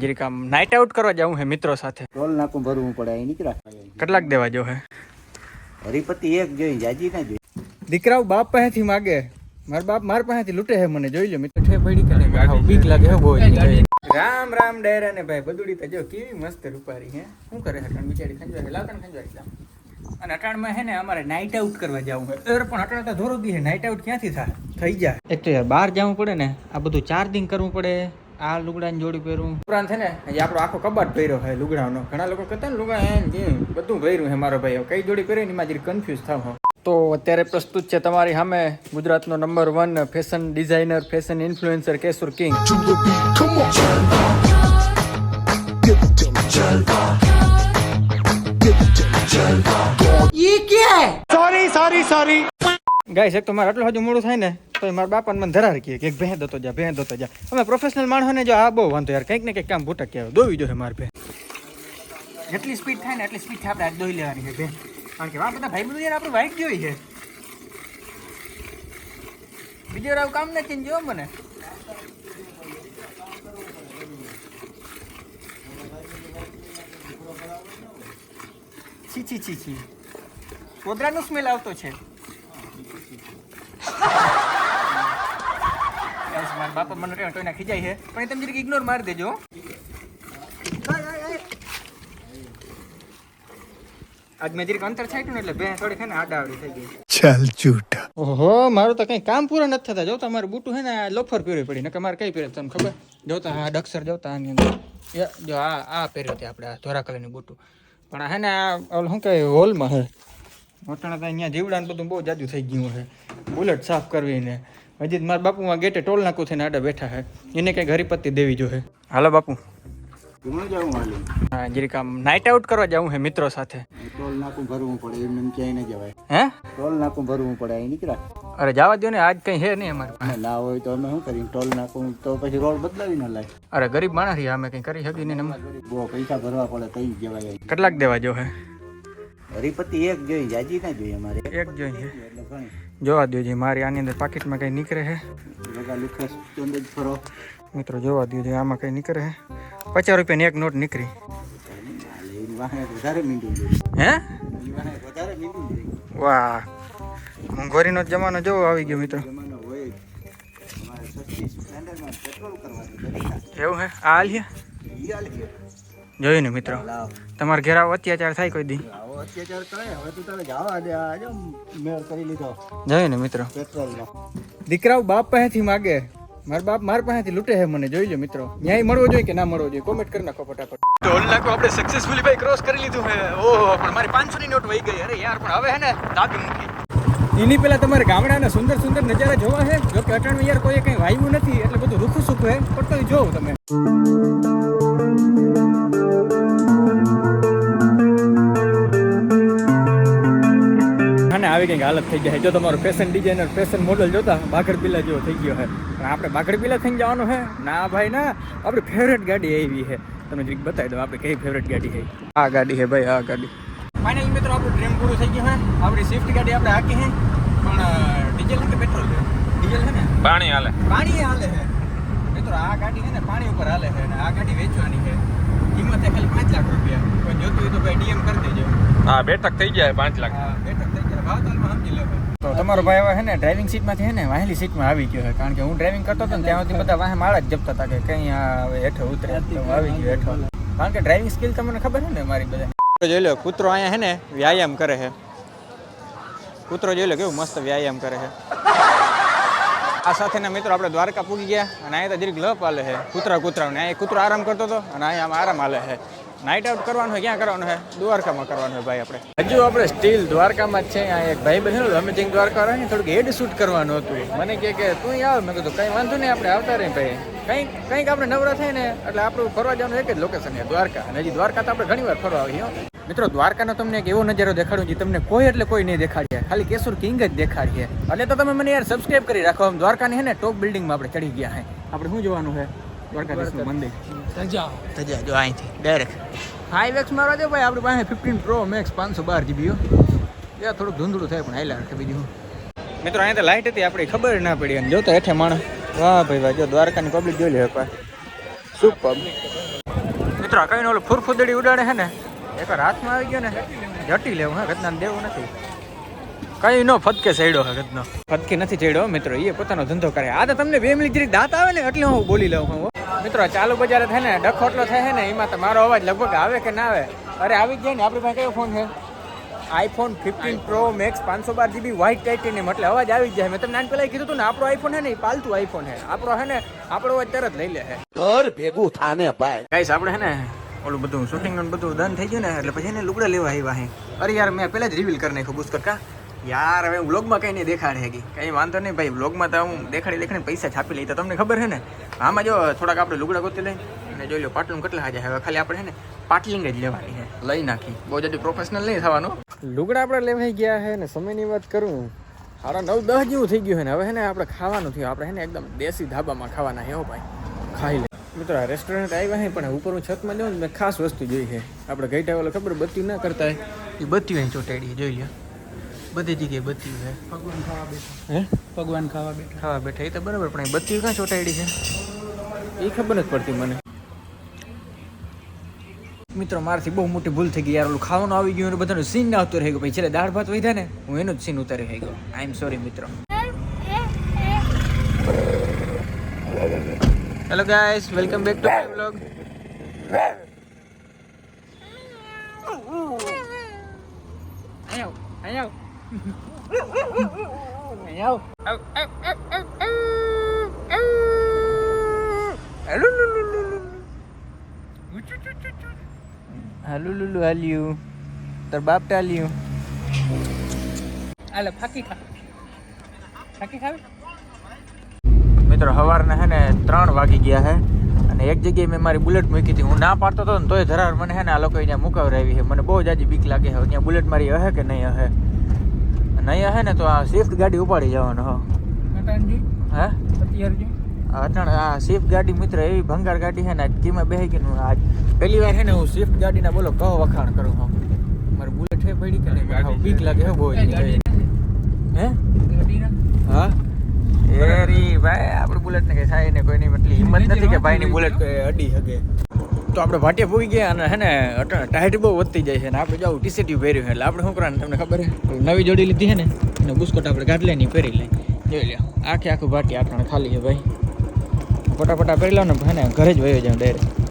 જરીક આમ night out કરવા જવું હે મિત્રો સાથે. ટોલ નાકું ભરવું પડે અહીં નીકળા. કેટલાક દેવા જો હે. હરિપતિ એક જોઈ જાજી ના જોઈ. દીકરાઓ બાપ પાસેથી માગે. મારા બાપ મારા પાસેથી લૂટે હે મને જોઈ લો મિત્રો. છે પડી કરે બીક લાગે હે બોય રામ રામ ડેરા ને ભાઈ બધુડી તો જો કેવી મસ્ત રૂપારી હે. શું કરે હે બિચારી ખંજવારી લાવતા ને ખંજવારી લાવ અને અટાણમાં હે ને અમારે નાઇટ આઉટ કરવા જવું હે. અરે પણ અટાણ તો ધોરો દી હે નાઇટ આઉટ ક્યાંથી થાય થઈ જાય એક તો યાર બહાર જવું પડે ને આ બધું ચાર્જિંગ કરવું પડે. આ લુગડાની જોડી પહેરું. ઉપરાંત છે ને હજી આપણો આખો કબાટ પહેર્યો છે લુગડાનો. ઘણા લોકો કહેતા ને લુગડા એમ કેમ બધું પહેર્યું છે મારો ભાઈ. કઈ જોડી પહેરે ને એમાં જરી કન્ફ્યુઝ થાવ તો અત્યારે પ્રસ્તુત છે તમારી સામે ગુજરાતનો number one fashion designer fashion influencer Keshur king. Guys, એક તો મારે આટલું હજુ મોડું થાય ને, તો મારા બાપાને મને ધરાર કહે કે ભેં દતો જા ભેં દતો જા. અમે પ્રોફેશનલ માણસોને જો આ બહુ વાંધો યાર, કંઈક ને કંઈક કામ ભૂટક આવે દોવી જોઈએ મારે ભેં જેટલી સ્પીડ થાય ને એટલી સ્પીડ આપણે આજ દોઈ લેવાની છે ભેં કારણ કે આ બધા ભાઈ બધું યાર આપણે વાઇટ જોઈ છે. બીજો રાવ કામ નથી જો મને. છી છી છી છી. કોદરાનો સ્મેલ આવતો છે Guys, મારા બાપા મને રેણ તોય નાખી જાય છે. પણ એ તમે જરીક ઇગ્નોર મારી દેજો આજ મેં જરીક અંતર છાંટ્યું ને એટલે બે થોડી ખાને આડા આવડી થઈ ગઈ. ચાલ ચૂટા ઓહો મારું તો કઈ કામ પૂરા નથી થતા. જો તમારું બુટું હે ને લોફર પહેરવી પડી. નકર મારે કઈ પહેરે તમને ખબર? જોતા આ ડક્સર જોતા આની અંદર. જો આ આ પહેર્યો હતી આપણે ધોરા કલરની બુટું. પણ હે ને આ શું કહે હોલમાં હે ત્રણ અહીંયા જીવડા ને બધું બહુ જાજુ થઈ ગયું છે. બુલેટ સાફ કરવી ને. હજી જ મારા બાપુમાં ગેટે ટોલ નાખું થઈને આડા બેઠા છે એને કંઈક હરિપત્તિ દેવી જોઈએ. હાલો બાપુ. હા જરીક આમ નાઇટ આઉટ કરવા જવું હે મિત્રો સાથે. ટોલ નાકું ભરવું પડે એમ ક્યાંય ન જવાય. હે? ટોલ નાકું ભરવું પડે અહીં નીકળ્યા અરે જવા દો ને આજ કંઈ હે નહીં અમારે ના હોય તો અમે શું કરીએ? ટોલ નાકું તો પછી રોડ બદલાવી ન લાય. અરે ગરીબ માણસ રહ્યા અમે કંઈ કરી શકીએ નહીં ને બહુ પૈસા ભરવા પડે કઈ જવાય કેટલાક દેવા જો હે. હરિપતિ એક જોઈ જાજી ના જોઈએ અમારે. એક એટલે જોવા દો છે મારી આની અંદર પાકીટમાં કંઈ નીકળે છે બધા લુખસ ચોંદ જ ફરો મિત્રો જોવા દો છે આમાં કંઈ નીકળે છે પચાસ રૂપિયાની એક નોટ નીકળી. હાલે, એની વાહે વધારે મીંડું જોઈએ. હે? એની વાહે વધારે મીંડું જોઈએ. વાહ. મોંઘવારીનો જમાનો જોવો આવી ગયો મિત્રો. જમાનો હોય જ. અમારે સસ્તી સ્પ્લેન્ડરમાં પેટ્રોલ કરવાનું પરીક્ષા એવું હે? આ હાલ છે ઈ હાલ છે. જોયું ને મિત્રો? તમારા ઘેર આવો અત્યાચાર થાય કોઈ દી. અત્યાચાર કરે હવે તું તારે જવા દે આ મેળ કરી લીધો. જોયું ને મિત્રો? પેટ્રોલનો. દીકરાઓ બાપ પાસેથી માગે. મારા બાપ મારા પાસેથી લૂંટે છે મને જોઈ લો મિત્રો. ન્યાય મળવો જોઈએ કે ના મળવો જોઈએ? કોમેન્ટ કરી નાખો ફટાફટ. ઢોલ નાખો આપણે સક્સેસફુલી ભાઈ ક્રોસ કરી લીધું છે. ઓહો પણ મારી 500 ની નોટ વહી ગઈ. અરે યાર પણ હવે હે ને દાબી મૂકી. એની પેલા તમારે ગામડાના સુંદર સુંદર નજારા જોવા છે? જો કે અટાણું યાર કોઈ કંઈ વાયવું નથી એટલે બધું રૂખું સૂકું હે પણ તો જોવો તમે. કંઈક હાલત થઈ જાય જો તમારો ફેશન ડિઝાઇનર ફેશન મોડલ જોતા બાકડ પીલા જેવો થઈ ગયો છે. પણ આપણે બાકડ પીલા થઈને જવાનું છે? ના ભાઈ ના. આપણી ફેવરેટ ગાડી એવી છે. તમે જરીક બતાવી દો આપણે કઈ ફેવરેટ ગાડી છે? આ ગાડી છે ભાઈ આ ગાડી. ફાઇનલ મિત્રો આપણું ડ્રીમ પૂરું થઈ ગયું છે. આપણી સ્વિફ્ટ ગાડી આપણે હાકી છે. પણ ડીઝલ કે પેટ્રોલ છે. ડીઝલ છે ને? પાણી હાલે. પાણી હાલે છે. મિત્રો આ ગાડી છે ને પાણી ઉપર હાલે છે અને આ ગાડી વેચવાની છે. કિંમત ખાલી પાંચ લાખ રૂપિયા. કોઈ જોતું હોય તો ભાઈ ડીએમ કરી દેજો. હા બેઠક થઈ જાય પાંચ લાખ. હા, બેઠક તો તમારો ભાઈ હવે ને ડ્રાઇવિંગ સીટમાંથી છે ને વાહેલી સીટમાં આવી ગયો છે. કારણ કે હું ડ્રાઇવિંગ કરતો હતો ને ત્યાં બધા વાહે માળા જ જપતા હતા કે કઈ હવે હેઠો ઉતરે. આવી ગયો હેઠો કારણ કે ડ્રાઇવિંગ સ્કિલ તમને ખબર છે ને મારી બધા જોઈ લો, કૂતરો અહીંયા છે ને વ્યાયામ કરે છે. કૂતરો જોઈ લો, કેવું મસ્ત વ્યાયામ કરે છે. આ સાથેના મિત્રો આપણે દ્વારકા પૂગી ગયા, અને અહીંયા તો જરીક લપ હાલે છે. કૂતરા કૂતરાઓને. અહીંયા કૂતરો આરામ કરતો હતો, અને અહીંયા આરામ હાલે છે. નાઇટ આઉટ કરવાનું હોય ક્યાં કરવાનું છે દ્વારકામાં કરવાનું હોય ભાઈ આપણે. હજુ આપણે સ્ટીલ દ્વારકામાં જ છે આ એક ભાઈ બહેન અમે જઈને દ્વારકા રહ્યા થોડુંક હેડ શૂટ કરવાનું હતું. મને કહે કે તું આવ. મેં કીધું કંઈ વાંધો નહીં આપણે આવતા રહીએ ભાઈ. કંઈક કંઈક આપણે નવરા થાય ને એટલે આપણું ફરવા જવાનું એક જ લોકેશન છે દ્વારકા. અને હજી દ્વારકા તો આપણે ઘણી વાર ફરવા આવીએ મિત્રો દ્વારકાનો તમને એક એવો નજારો દેખાડું જે તમને કોઈ એટલે કોઈ નહીં દેખાડીએ ખાલી કેશુર કિંગ જ દેખાડીએ. એટલે તો તમે મને યાર સબસ્ક્રાઇબ કરી રાખો. આમ દ્વારકાની છે ને ટોપ બિલ્ડિંગમાં આપણે ચડી ગયા હે. આપણે શું જોવાનું છે દ્વારકાધીશનું મંદિર. તજા. તજા જો અહીંથી ડાયરેક્ટ ફાઈવ એક્સ મારવા દે ભાઈ આપણી પાસે ફિફ્ટીન પ્રો મેક્સ પાંચસો બાર જીબીઓ એ થોડુંક ધૂંધળું થાય પણ હાઈલા રાખે બીજું. મિત્રો અહીંયા તો લાઇટ હતી આપણે ખબર ના પડી. અને જોતા હેઠે માણસ. વાહ ભાઈ વાહ જો દ્વારકાની પબ્લિક જોઈ લે એકવાર. સુપર મિત્રો કઈ ઓલું ફૂરફૂદડી ઉડાડે છે ને એકવાર હાથમાં આવી ગયો ને જટી લેવું હા ઘટના દેવું નથી. કઈ નો ફતકે ચડ્યો હે ઘટનો ફટકે નથી ચડ્યો મિત્રો એ પોતાનો ધંધો કરે. આ તો તમને બે મિનિટ જરીક દાંત આવે ને એટલે હું બોલી લઉં હો. મિત્રો ચાલુ બજારે થાય ને ડખો એટલો થાય છે ને એમાં તો મારો અવાજ લગભગ આવે કે ના આવે? અરે આવી જ જાય ને આપણી પાસે કયો ફોન છે? આઈફોન ફિફ્ટીન પ્રો મેક્સ પાંચસો બાર જીબી વ્હાઇટ ટાઇટેનિયમ એટલે અવાજ આવી જ જાય. મેં તમને નાન પહેલા કીધું હતું ને આપણો આઈફોન છે ને પાલતું આઈફોન છે. આપણો હે ને આપણો અવાજ તરત લઈ લે ઘર ભેગું થાને ભાઈ. ગાઈસ આપણે હે ને ઓલું બધું શૂટિંગ ને બધું ડન થઈ ગયું ને એટલે પછી એને લુગડા લેવા આવ્યા હે અરે યાર મેં પહેલા જ રિવીલ કરી નાખ્યું બુસ્કર કા? યાર હવે વ્લોગમાં કંઈ નહીં દેખાડે હેગી. કંઈ વાંધો નહીં ભાઈ વ્લોગમાં તો હું દેખાડી દેખાડી પૈસા છાપી લઈ. તો તમને ખબર છે ને આમાં જો થોડાક આપણે લુગડા ગોતી લઈ અને જોઈ લો પાટલું કેટલા હાજર હવે ખાલી આપણે છે ને પાટલિંગ જ લેવાની છે. લઈ નાખી. બહુ જલ્દી પ્રોફેશનલ નહીં થવાનું. લુગડા આપણે લેવાઈ ગયા છે ને સમયની વાત કરું. સારા નવ દસ જેવું થઈ ગયું છે ને. હવે છે ને આપણે ખાવાનું થયું. આપણે છે ને એકદમ દેશી ધાબામાં ખાવાના હે ભાઈ. ખાઈ લે. મિત્રો આ રેસ્ટોરન્ટ આવ્યા હે પણ ઉપર હું છતમાં જાઉં ને મેં ખાસ વસ્તુ જોઈ છે. આપણે ગઈ ટાઈમ ખબર બત્તી ના કરતા. હોય એ બત્તી અહીં ચોટાડીએ જોઈ લ્યો. બધી જગ્યાએ બત્તી છે. ભગવાન ખાવા બેઠા. હે? ભગવાન ખાવા બેઠા. ખાવા બેઠા. એ તો બરાબર પણ એ બત્તી ક્યાં ચોટાડી છે? એ ખબર નથી પડતી મને. મિત્રો મારાથી બહુ મોટી ભૂલ થઈ ગઈ યાર. ઓલું ખાવાનું આવી ગયું અને બધાનું સીન ના આવતું રહી ગયું. પછી છેલ્લે દાળ ભાત વધ્યા ને હું એનું જ સીન ઉતારી થઈ ગયો. આઈ એમ સોરી મિત્રો hello guys welcome back to my vlog આયો આયો હેલો લુલુ લુલુ હાલુ લુલુ હાલ્યું તાર બાપ ટાલ્યું ફાકી ફાકી ખાવી મિત્રો, સવારના હે ને ત્રણ વાગી ગયા હે અને એક જગ્યાએ મેં મારી બુલેટ મૂકી હતી. હું ના પાડતો હતો ને તોય ધરાર મને હે ને આ લોકો અહીંયા મુકાવરાવી છે. મને બહુ જ આજે બીક લાગે છે. ત્યાં બુલેટ મારી હે કે નહીં હે? નહીં હે ને તો આ સ્વિફ્ટ ગાડી ઉપાડી જવાનો હો. હે? અત્યાર આ સ્વિફ્ટ ગાડી મિત્ર એવી ભંગાર ગાડી છે ને જેમાં બેહી ગઈ આજ. પહેલી વાર છે ને હું સ્વિફ્ટ ગાડીના બોલો કહો વખાણ કરું હું. મારે બુલેટ હે પડી કે નહીં? બીક લાગે હે બહુ હે? હા? એ રી ભાઈ આપણે બુલેટ ને કઈ થાય ને કોઈ નહીં એટલી હિંમત નથી કે ભાઈની બુલેટ કોઈ અડી શકે તો આપણે ભાટિયા પૂગી ગયા અને હે ને ટાઈટ બહુ વધતી જાય છે ને આપણે જાવ ટી શર્ટ પહેર્યું એટલે આપણે શું કરવાનું તમને ખબર છે? નવી જોડી લીધી છે ને અને બુસ્કોટ આપણે ગાઢ નહીં પહેરી લઈ જોઈ લે આખે આખું ભાટી આઠાણે ખાલી છે ભાઈ. ફટાફટા પહેરી લો ને, હે ને, ઘરે જ વયો જાવ ડાયરેક્ટ